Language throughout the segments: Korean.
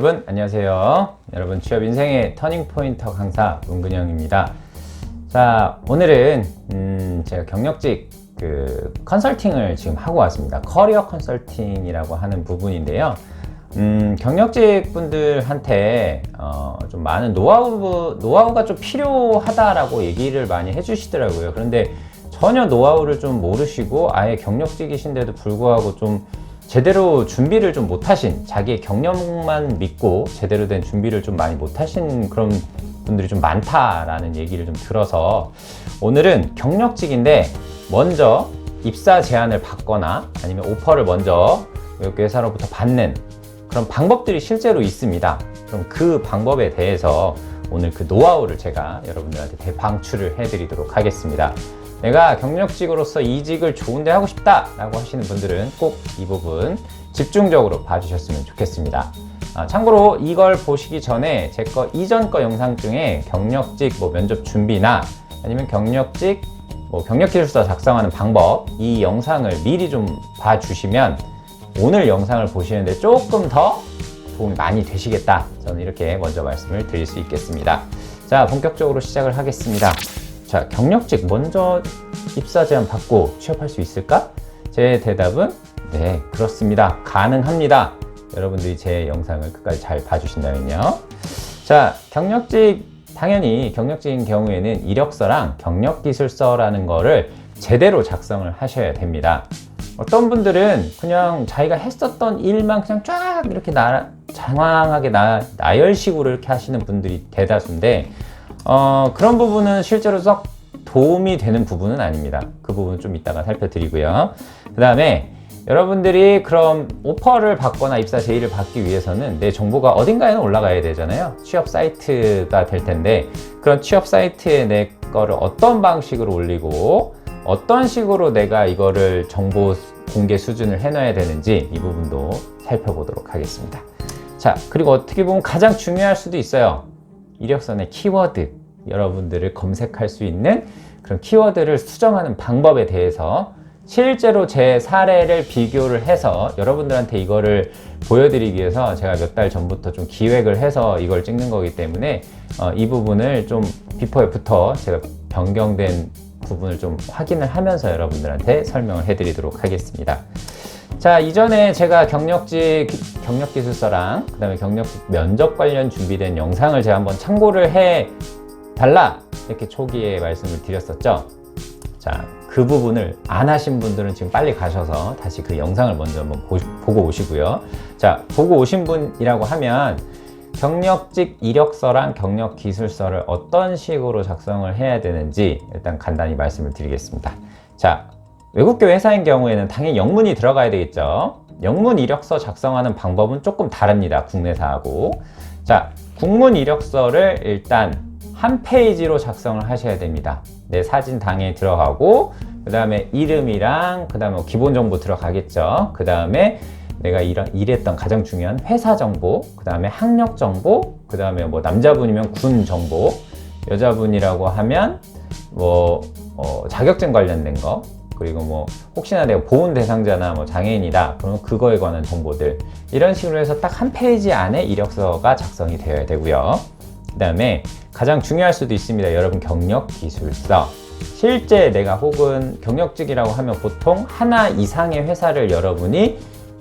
여러분 안녕하세요. 여러분 취업 인생의 터닝 포인터 강사 문근영입니다. 자 오늘은 음, 제가 경력직 그 컨설팅을 지금 하고 왔습니다. 커리어 컨설팅이라고 하는 부분인데요. 음, 경력직 분들한테 어, 좀 많은 노하우 노하우가 좀 필요하다라고 얘기를 많이 해주시더라고요. 그런데 전혀 노하우를 좀 모르시고 아예 경력직이신데도 불구하고 좀 제대로 준비를 좀 못하신 자기의 경력만 믿고 제대로 된 준비를 좀 많이 못하신 그런 분들이 좀 많다라는 얘기를 좀 들어서 오늘은 경력직인데 먼저 입사 제안을 받거나 아니면 오퍼를 먼저 회사로부터 받는 그런 방법들이 실제로 있습니다. 그럼 그 방법에 대해서 오늘 그 노하우를 제가 여러분들한테 대방출을 해드리도록 하겠습니다. 내가 경력직으로서 이직을 좋은데 하고 싶다 라고 하시는 분들은 꼭 이 부분 집중적으로 봐주셨으면 좋겠습니다. 아, 참고로 이걸 보시기 전에 제 거 이전 거 영상 중에 경력직 뭐 면접 준비나 아니면 경력직 뭐 경력기술서 작성하는 방법 이 영상을 미리 좀 봐주시면 오늘 영상을 보시는데 조금 더 도움이 많이 되시겠다. 저는 이렇게 먼저 말씀을 드릴 수 있겠습니다. 자, 본격적으로 시작을 하겠습니다. 자, 경력직 먼저 입사 제안 받고 취업할 수 있을까? 제 대답은 네, 그렇습니다. 가능합니다. 여러분들이 제 영상을 끝까지 잘 봐주신다면요. 자, 경력직 당연히 경력직인 경우에는 이력서랑 경력기술서라는 거를 제대로 작성을 하셔야 됩니다. 어떤 분들은 그냥 자기가 했었던 일만 그냥 쫙 이렇게 나, 장황하게 나, 나열식으로 이렇게 하시는 분들이 대다수인데 어, 그런 부분은 실제로 썩 도움이 되는 부분은 아닙니다. 그 부분 좀 이따가 살펴드리고요. 그 다음에 여러분들이 그럼 오퍼를 받거나 입사 제의를 받기 위해서는 내 정보가 어딘가에는 올라가야 되잖아요. 취업 사이트가 될 텐데 그런 취업 사이트에 내 거를 어떤 방식으로 올리고 어떤 식으로 내가 이거를 정보 공개 수준을 해놔야 되는지 이 부분도 살펴보도록 하겠습니다. 자, 그리고 어떻게 보면 가장 중요할 수도 있어요. 이력서의 키워드, 여러분들을 검색할 수 있는 그런 키워드를 수정하는 방법에 대해서 실제로 제 사례를 비교를 해서 여러분들한테 이거를 보여드리기 위해서 제가 몇 달 전부터 좀 기획을 해서 이걸 찍는 거기 때문에 어, 이 부분을 좀 비포 애프터 제가 변경된 부분을 좀 확인을 하면서 여러분들한테 설명을 해드리도록 하겠습니다. 자, 이전에 제가 경력직, 경력기술서랑 그 다음에 경력직 면접 관련 준비된 영상을 제가 한번 참고를 해 달라. 이렇게 초기에 말씀을 드렸었죠. 자, 그 부분을 안 하신 분들은 지금 빨리 가셔서 다시 그 영상을 먼저 한번 보, 보고 오시고요. 자, 보고 오신 분이라고 하면 경력직 이력서랑 경력 기술서를 어떤 식으로 작성을 해야 되는지 일단 간단히 말씀을 드리겠습니다. 자, 외국계 회사인 경우에는 당연히 영문이 들어가야 되겠죠. 영문 이력서 작성하는 방법은 조금 다릅니다. 국내사하고. 자, 국문 이력서를 일단 한 페이지로 작성을 하셔야 됩니다. 내 사진 당에 들어가고, 그 다음에 이름이랑, 그 다음에 뭐 기본 정보 들어가겠죠. 그 다음에 내가 일, 일했던 가장 중요한 회사 정보, 그 다음에 학력 정보, 그 다음에 뭐 남자분이면 군 정보, 여자분이라고 하면 뭐 어, 자격증 관련된 거, 그리고 뭐 혹시나 내가 보훈 대상자나 뭐 장애인이다 그러면 그거에 관한 정보들 이런 식으로 해서 딱 한 페이지 안에 이력서가 작성이 되어야 되고요. 그 다음에 가장 중요할 수도 있습니다. 여러분 경력 기술서. 실제 내가 혹은 경력직이라고 하면 보통 하나 이상의 회사를 여러분이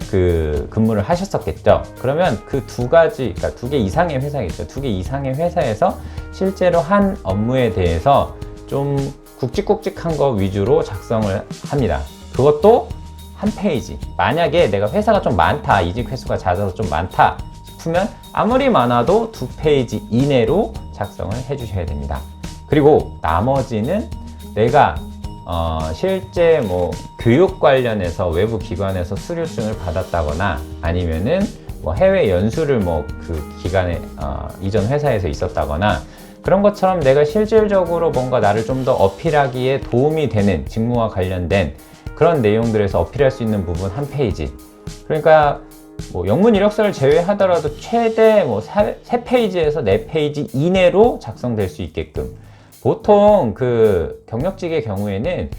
그 근무를 하셨었겠죠. 그러면 그 두 가지, 그러니까 두 개 이상의 회사겠죠. 두 개 이상의 회사에서 실제로 한 업무에 대해서 좀 굵직굵직한 거 위주로 작성을 합니다. 그것도 한 페이지. 만약에 내가 회사가 좀 많다, 이직 횟수가 잦아서 좀 많다 싶으면 아무리 많아도 두 페이지 이내로 작성을 해주셔야 됩니다. 그리고 나머지는 내가 어, 실제 뭐 교육 관련해서 외부 기관에서 수료증을 받았다거나 아니면은 뭐 해외 연수를 뭐 그 기간에 어, 이전 회사에서 있었다거나 그런 것처럼 내가 실질적으로 뭔가 나를 좀 더 어필하기에 도움이 되는 직무와 관련된 그런 내용들에서 어필할 수 있는 부분 한 페이지. 그러니까 뭐 영문 이력서를 제외하더라도 최대 뭐세 페이지에서 네 페이지 이내로 작성될 수 있게끔 보통 그 경력직의 경우에는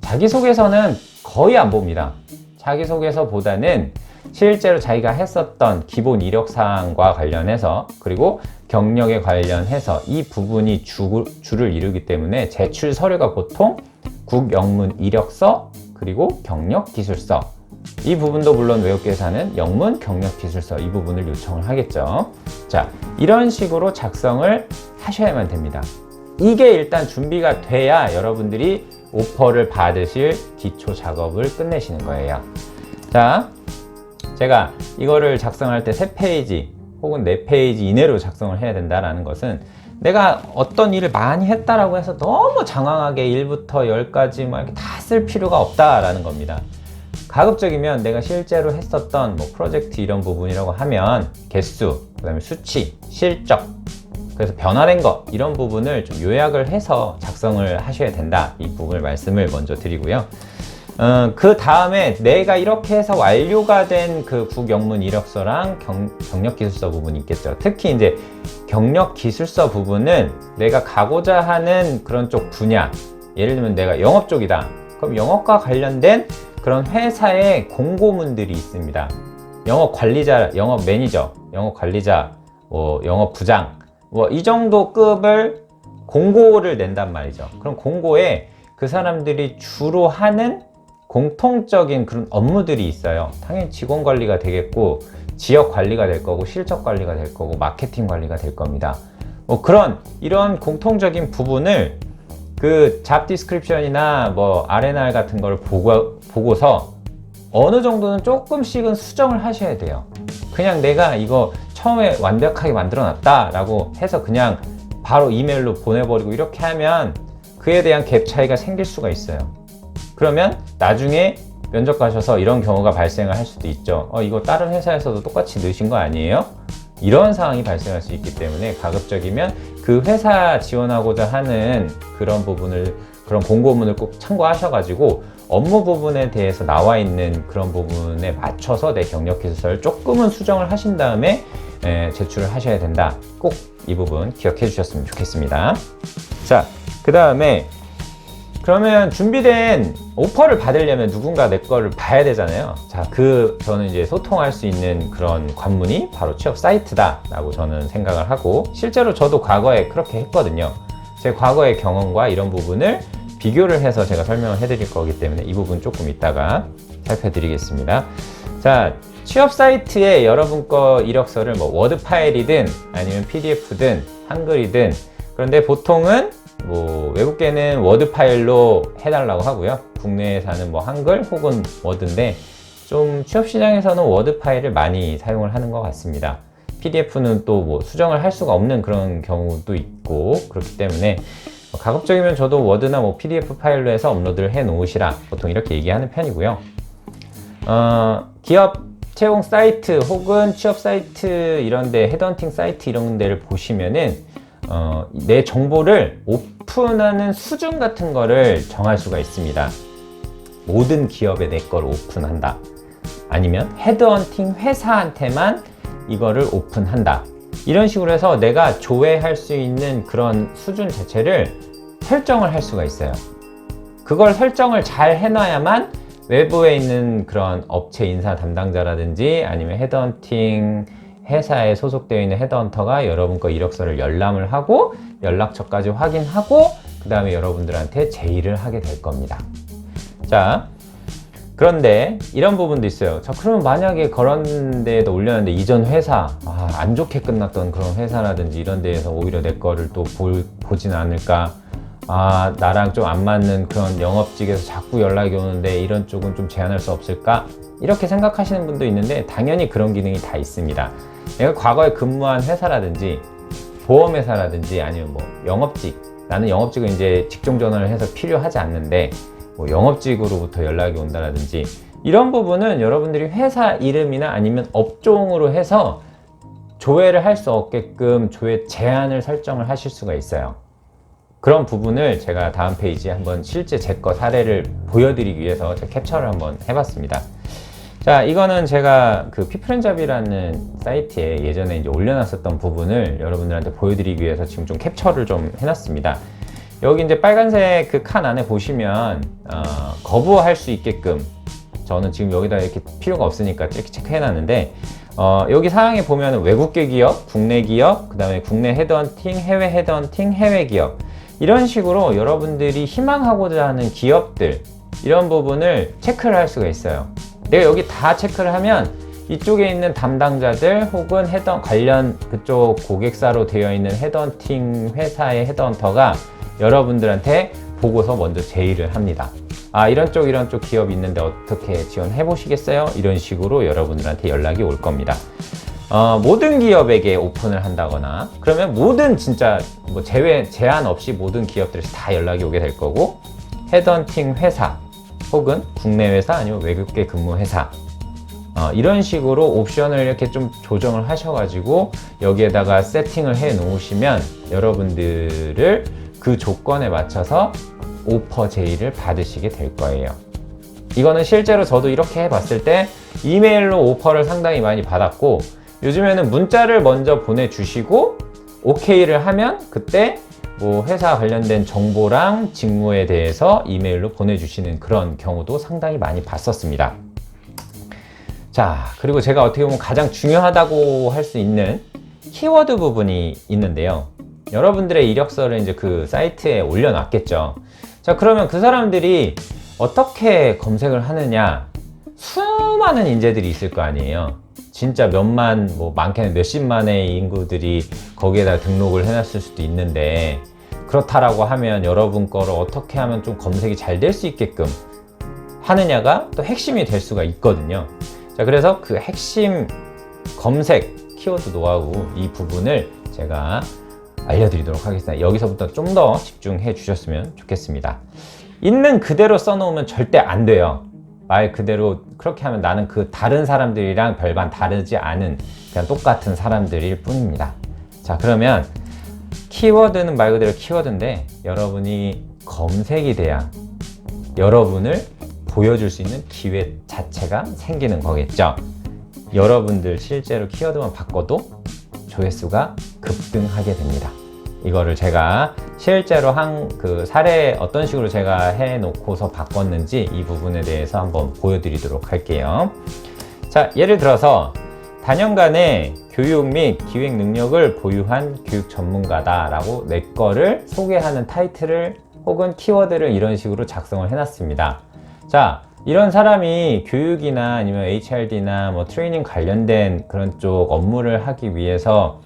자기소개서는 거의 안 봅니다. 자기소개서보다는 실제로 자기가 했었던 기본 이력 사항과 관련해서 그리고 경력에 관련해서 이 부분이 주, 주를 이루기 때문에 제출 서류가 보통 국영문 이력서 그리고 경력 기술서 이 부분도 물론 외국계사는 영문 경력 기술서 이 부분을 요청을 하겠죠. 자, 이런 식으로 작성을 하셔야만 됩니다. 이게 일단 준비가 돼야 여러분들이 오퍼를 받으실 기초 작업을 끝내시는 거예요. 자, 제가 이거를 작성할 때세 페이지 혹은 네 페이지 이내로 작성을 해야 된다라는 것은 내가 어떤 일을 많이 했다라고 해서 너무 장황하게 1부터 10까지 막 이렇게 다 쓸 필요가 없다라는 겁니다. 가급적이면 내가 실제로 했었던 뭐 프로젝트 이런 부분이라고 하면 개수, 그다음에 수치, 실적, 그래서 변화된 것 이런 부분을 좀 요약을 해서 작성을 하셔야 된다 이 부분을 말씀을 먼저 드리고요. 어, 그 다음에 내가 이렇게 해서 완료가 된 그 국영문 이력서랑 경, 경력 기술서 부분이 있겠죠. 특히 이제 경력 기술서 부분은 내가 가고자 하는 그런 쪽 분야, 예를 들면 내가 영업 쪽이다. 그럼 영업과 관련된 그런 회사의 공고문들이 있습니다. 영업 관리자, 영업 매니저, 영업 관리자, 뭐 영업 부장, 뭐 이 정도 급을 공고를 낸단 말이죠. 그럼 공고에 그 사람들이 주로 하는 공통적인 그런 업무들이 있어요. 당연히 직원 관리가 되겠고, 지역 관리가 될 거고, 실적 관리가 될 거고, 마케팅 관리가 될 겁니다. 뭐 그런, 이런 공통적인 부분을 그 잡 디스크립션이나 뭐 R&R 같은 걸 보고, 보고서 어느 정도는 조금씩은 수정을 하셔야 돼요. 그냥 내가 이거 처음에 완벽하게 만들어 놨다 라고 해서 그냥 바로 이메일로 보내버리고 이렇게 하면 그에 대한 갭 차이가 생길 수가 있어요. 그러면 나중에 면접 가셔서 이런 경우가 발생을 할 수도 있죠. 어, 이거 다른 회사에서도 똑같이 넣으신 거 아니에요? 이런 상황이 발생할 수 있기 때문에 가급적이면 그 회사 지원하고자 하는 그런 부분을 그런 공고문을 꼭 참고하셔가지고 업무 부분에 대해서 나와 있는 그런 부분에 맞춰서 내 경력 기술서를 조금은 수정을 하신 다음에 에, 제출을 하셔야 된다. 꼭 이 부분 기억해 주셨으면 좋겠습니다. 자, 그 다음에 그러면 준비된 오퍼를 받으려면 누군가 내 거를 봐야 되잖아요. 자, 그 저는 이제 소통할 수 있는 그런 관문이 바로 취업 사이트다라고 저는 생각을 하고 실제로 저도 과거에 그렇게 했거든요. 제 과거의 경험과 이런 부분을 비교를 해서 제가 설명을 해드릴 거기 때문에 이 부분 조금 이따가 살펴드리겠습니다. 자, 취업 사이트에 여러분 거 이력서를 뭐 워드 파일이든 아니면 PDF든 한글이든 그런데 보통은 뭐 외국계는 워드 파일로 해달라고 하고요. 국내에사는 뭐 한글 혹은 워드인데 좀 취업 시장에서는 워드 파일을 많이 사용을 하는 것 같습니다. PDF는 또 뭐 수정을 할 수가 없는 그런 경우도 있고 그렇기 때문에 뭐 가급적이면 저도 워드나 뭐 PDF 파일로 해서 업로드를 해 놓으시라 보통 이렇게 얘기하는 편이고요. 어, 기업 채용 사이트 혹은 취업 사이트 이런데 헤드헌팅 사이트 이런 데를 보시면은 어, 내 정보를 오픈하는 수준 같은 거를 정할 수가 있습니다. 모든 기업에 내 걸 오픈한다. 아니면 헤드헌팅 회사한테만 이거를 오픈한다. 이런 식으로 해서 내가 조회할 수 있는 그런 수준 자체를 설정을 할 수가 있어요. 그걸 설정을 잘 해놔야만 외부에 있는 그런 업체 인사 담당자라든지 아니면 헤드헌팅 회사에 소속되어 있는 헤드헌터가 여러분 거 이력서를 열람을 하고 연락처까지 확인하고 그 다음에 여러분들한테 제의를 하게 될 겁니다. 자, 그런데 이런 부분도 있어요. 자, 그러면 만약에 그런 데에도 올렸는데 이전 회사, 아, 안 좋게 끝났던 그런 회사라든지 이런 데에서 오히려 내 거를 또 볼, 보진 않을까. 아, 나랑 좀 안 맞는 그런 영업직에서 자꾸 연락이 오는데 이런 쪽은 좀 제한할 수 없을까? 이렇게 생각하시는 분도 있는데 당연히 그런 기능이 다 있습니다. 내가 과거에 근무한 회사라든지 보험회사라든지 아니면 뭐 영업직 나는 영업직은 이제 직종 전환을 해서 필요하지 않는데 뭐 영업직으로부터 연락이 온다라든지 이런 부분은 여러분들이 회사 이름이나 아니면 업종으로 해서 조회를 할 수 없게끔 조회 제한을 설정을 하실 수가 있어요. 그런 부분을 제가 다음 페이지에 한번 실제 제 거 사례를 보여드리기 위해서 캡처를 한번 해봤습니다. 자, 이거는 제가 그 피프렌잡이라는 사이트에 예전에 이제 올려놨었던 부분을 여러분들한테 보여드리기 위해서 지금 좀 캡처를 좀 해놨습니다. 여기 이제 빨간색 그 칸 안에 보시면 어, 거부할 수 있게끔 저는 지금 여기다 이렇게 필요가 없으니까 이렇게 체크해 놨는데 어, 여기 사항에 보면 외국계 기업, 국내 기업, 그 다음에 국내 헤드헌팅, 해외 헤드헌팅, 해외 기업 이런 식으로 여러분들이 희망하고자 하는 기업들 이런 부분을 체크를 할 수가 있어요. 내가 여기 다 체크를 하면 이쪽에 있는 담당자들 혹은 헤더 관련 그쪽 고객사로 되어 있는 헤드헌팅 회사의 헤드헌터가 여러분들한테 보고서 먼저 제의를 합니다. 아 이런 쪽 이런 쪽 기업 있는데 어떻게 지원해 보시겠어요? 이런 식으로 여러분들한테 연락이 올 겁니다. 어, 모든 기업에게 오픈을 한다거나 그러면 모든 진짜 뭐 제외 제한 없이 모든 기업들에서 다 연락이 오게 될 거고 헤드헌팅 회사 혹은 국내 회사 아니면 외국계 근무 회사 어, 이런 식으로 옵션을 이렇게 좀 조정을 하셔가지고 여기에다가 세팅을 해 놓으시면 여러분들을 그 조건에 맞춰서 오퍼 제의를 받으시게 될 거예요. 이거는 실제로 저도 이렇게 해봤을 때 이메일로 오퍼를 상당히 많이 받았고 요즘에는 문자를 먼저 보내주시고 오케이를 하면 그때 뭐 회사 관련된 정보랑 직무에 대해서 이메일로 보내주시는 그런 경우도 상당히 많이 봤었습니다. 자, 그리고 제가 어떻게 보면 가장 중요하다고 할 수 있는 키워드 부분이 있는데요. 여러분들의 이력서를 이제 그 사이트에 올려놨겠죠. 자, 그러면 그 사람들이 어떻게 검색을 하느냐? 수많은 인재들이 있을 거 아니에요. 진짜 몇만, 뭐 많게는 몇십만의 인구들이 거기에다 등록을 해놨을 수도 있는데, 그렇다라고 하면 여러분 거를 어떻게 하면 좀 검색이 잘 될 수 있게끔 하느냐가 또 핵심이 될 수가 있거든요. 자, 그래서 그 핵심 검색 키워드 노하우 이 부분을 제가 알려드리도록 하겠습니다. 여기서부터 좀 더 집중해 주셨으면 좋겠습니다. 있는 그대로 써놓으면 절대 안 돼요. 말 그대로 그렇게 하면 나는 그 다른 사람들이랑 별반 다르지 않은 그냥 똑같은 사람들일 뿐입니다. 자, 그러면 키워드는 말 그대로 키워드인데 여러분이 검색이 돼야 여러분을 보여줄 수 있는 기회 자체가 생기는 거겠죠. 여러분들 실제로 키워드만 바꿔도 조회수가 급등하게 됩니다. 이거를 제가 실제로 한 그 사례 어떤 식으로 제가 해 놓고서 바꿨는지 이 부분에 대해서 한번 보여드리도록 할게요. 자, 예를 들어서 단연간의 교육 및 기획 능력을 보유한 교육 전문가다라고 내 거를 소개하는 타이틀을 혹은 키워드를 이런 식으로 작성을 해놨습니다. 자, 이런 사람이 교육이나 아니면 HRD나 뭐 트레이닝 관련된 그런 쪽 업무를 하기 위해서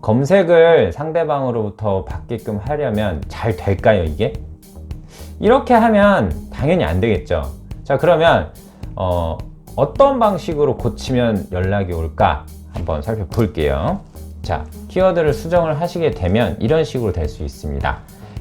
검색을 상대방으로부터 받게끔 하려면 잘 될까요, 이게? 이렇게 하면 당연히 안 되겠죠. 자, 그러면, 어, 어떤 방식으로 고치면 연락이 올까? 한번 살펴볼게요. 자, 키워드를 수정을 하시게 되면 이런 식으로 될 수 있습니다.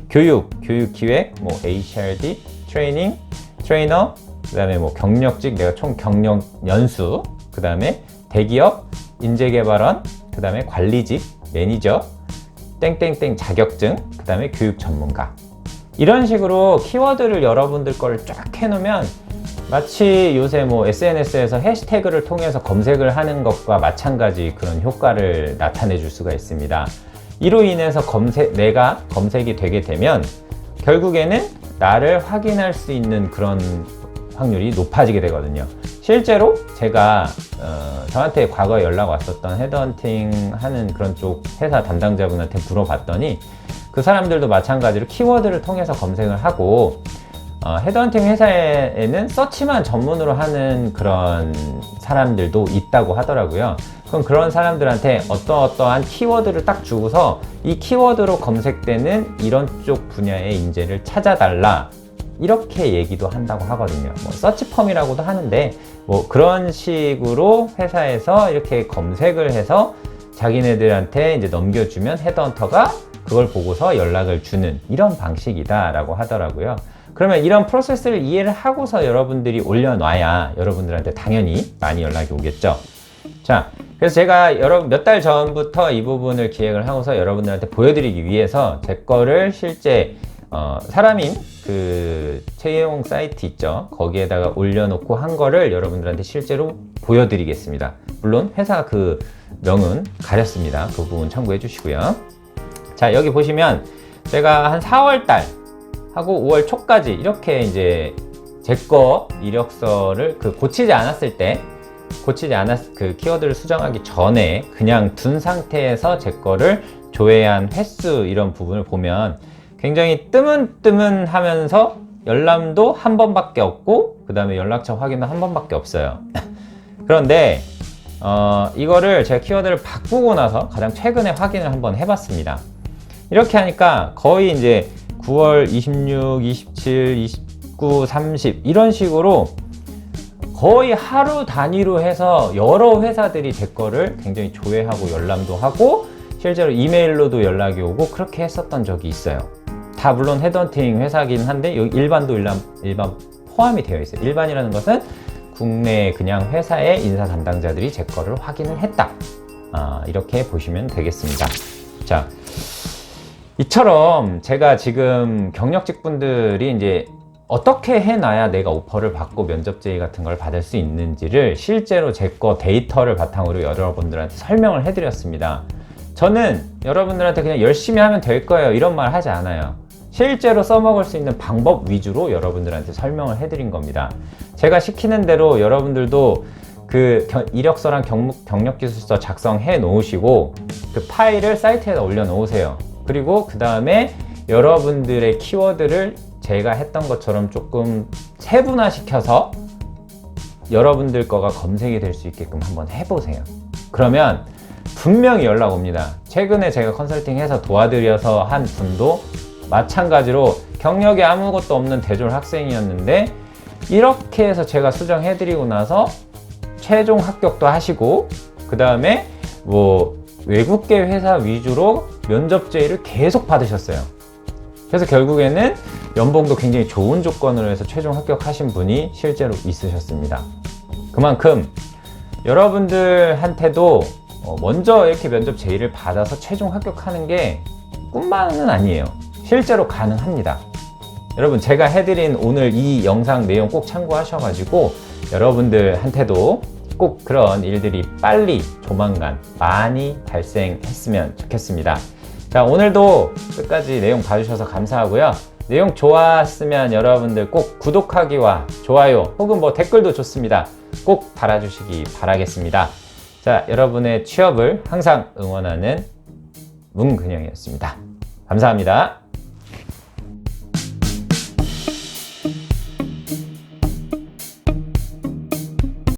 교육, 교육 기획, 뭐 HRD, 트레이닝, 트레이너, 그 다음에 뭐 경력직, 내가 총 경력 연수, 그 다음에 대기업, 인재개발원, 그 다음에 관리직, 매니저, 땡땡땡 자격증, 그 다음에 교육 전문가. 이런 식으로 키워드를 여러분들 거를 쫙 해놓으면 마치 요새 뭐 SNS에서 해시태그를 통해서 검색을 하는 것과 마찬가지 그런 효과를 나타내 줄 수가 있습니다. 이로 인해서 검색, 내가 검색이 되게 되면 결국에는 나를 확인할 수 있는 그런 확률이 높아지게 되거든요. 실제로 제가 어, 저한테 과거에 연락 왔었던 헤드헌팅 하는 그런 쪽 회사 담당자분한테 물어봤더니 그 사람들도 마찬가지로 키워드를 통해서 검색을 하고 어, 헤드헌팅 회사에는 서치만 전문으로 하는 그런 사람들도 있다고 하더라고요. 그럼 그런 사람들한테 어떠어떠한 키워드를 딱 주고서 이 키워드로 검색되는 이런 쪽 분야의 인재를 찾아달라. 이렇게 얘기도 한다고 하거든요. 뭐 서치펌이라고도 하는데 뭐 그런 식으로 회사에서 이렇게 검색을 해서 자기네들한테 이제 넘겨주면 헤드헌터가 그걸 보고서 연락을 주는 이런 방식이다라고 하더라고요. 그러면 이런 프로세스를 이해를 하고서 여러분들이 올려놔야 여러분들한테 당연히 많이 연락이 오겠죠. 자, 그래서 제가 여러분 몇 달 전부터 이 부분을 기획을 하고서 여러분들한테 보여드리기 위해서 제 거를 실제 어, 사람인 그 채용 사이트 있죠. 거기에다가 올려놓고 한 거를 여러분들한테 실제로 보여드리겠습니다. 물론 회사 그 명은 가렸습니다. 그 부분 참고해 주시고요. 자, 여기 보시면 제가 한 4월 달 하고 5월 초까지 이렇게 이제 제 거 이력서를 그 고치지 않았을 때 고치지 않았 그 키워드를 수정하기 전에 그냥 둔 상태에서 제 거를 조회한 횟수 이런 부분을 보면 굉장히 뜨문뜨문 하면서 열람도 한 번밖에 없고 그 다음에 연락처 확인도 한 번밖에 없어요. 그런데 어, 이거를 제가 키워드를 바꾸고 나서 가장 최근에 확인을 한번 해봤습니다. 이렇게 하니까 거의 이제 9월 26, 27, 29, 30 이런 식으로 거의 하루 단위로 해서 여러 회사들이 제 거를 굉장히 조회하고 열람도 하고 실제로 이메일로도 연락이 오고 그렇게 했었던 적이 있어요. 다 물론 헤드헌팅 회사긴 한데 여기 일반도 일반, 일반 포함이 되어 있어요. 일반이라는 것은 국내 그냥 회사의 인사 담당자들이 제 거를 확인을 했다. 아, 이렇게 보시면 되겠습니다. 자, 이처럼 제가 지금 경력직 분들이 이제 어떻게 해놔야 내가 오퍼를 받고 면접 제의 같은 걸 받을 수 있는지를 실제로 제 거 데이터를 바탕으로 여러분들한테 설명을 해드렸습니다. 저는 여러분들한테 그냥 열심히 하면 될 거예요. 이런 말 하지 않아요. 실제로 써먹을 수 있는 방법 위주로 여러분들한테 설명을 해드린 겁니다. 제가 시키는 대로 여러분들도 그 겨- 이력서랑 경력, 경력 기술서 작성해 놓으시고 그 파일을 사이트에다 올려 놓으세요. 그리고 그 다음에 여러분들의 키워드를 제가 했던 것처럼 조금 세분화시켜서 여러분들 거가 검색이 될 수 있게끔 한번 해보세요. 그러면 분명히 연락 옵니다. 최근에 제가 컨설팅해서 도와드려서 한 분도 마찬가지로 경력이 아무것도 없는 대졸 학생이었는데 이렇게 해서 제가 수정해드리고 나서 최종 합격도 하시고 그 다음에 뭐 외국계 회사 위주로 면접 제의를 계속 받으셨어요. 그래서 결국에는 연봉도 굉장히 좋은 조건으로 해서 최종 합격하신 분이 실제로 있으셨습니다. 그만큼 여러분들한테도 어, 먼저 이렇게 면접 제의를 받아서 최종 합격하는 게 꿈만은 아니에요. 실제로 가능합니다. 여러분 제가 해드린 오늘 이 영상 내용 꼭 참고하셔가지고 여러분들한테도 꼭 그런 일들이 빨리 조만간 많이 발생했으면 좋겠습니다. 자 오늘도 끝까지 내용 봐주셔서 감사하고요. 내용 좋았으면 여러분들 꼭 구독하기와 좋아요 혹은 뭐 댓글도 좋습니다. 꼭 달아주시기 바라겠습니다. 자 여러분의 취업을 항상 응원하는 문근영이었습니다. 감사합니다.